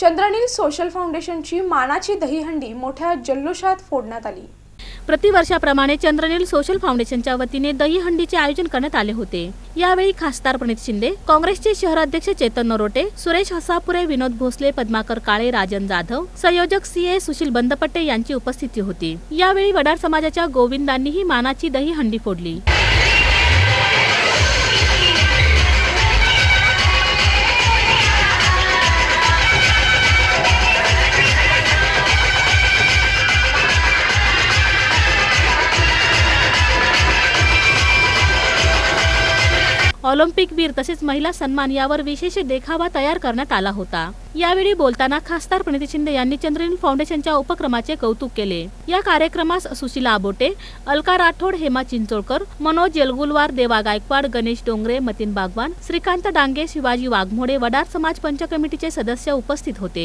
चंद्रनील social फाउंडेशनची मानाची दहीहंडी मोठ्या जल्लोषात फोडण्यात आली. प्रतिवर्षाप्रमाणे चंद्रनील सोशल फाउंडेशनच्या वतीने दहीहंडीचे आयोजन करण्यात आले होते. यावेळी खासदार प्रणित शिंदे काँग्रेसचे शहराध्यक्ष चेतन नरोटे सुरेश हसापुरे विनोद भोसले पद्माकर काळे राजन जाधव संयोजक सी ए सुशील बंदपट्टे यांची उपस्थिती होती. यावेळी वडार समाजाच्या गोविंदांनीही मानाची दहीहंडी फोडली. ऑलिम्पिक वीर तसेच महिला सन्मान यावर विशेष देखावा तयार करण्यात आला होता. यावेळी बोलताना खासदार प्रणिती शिंदे यांनी चंद्रीन फाउंडेशनच्या उपक्रमाचे कौतुक केले. या कार्यक्रमास सुशीला आबोटे अलका राठोड हेमा चिंचोळकर मनोज येलगुलवार देवा गायकवाड गणेश डोंगरे मतीन बागवान श्रीकांत डांगे शिवाजी वाघमोडे वडार समाज पंच कमिटीचे सदस्य उपस्थित होते.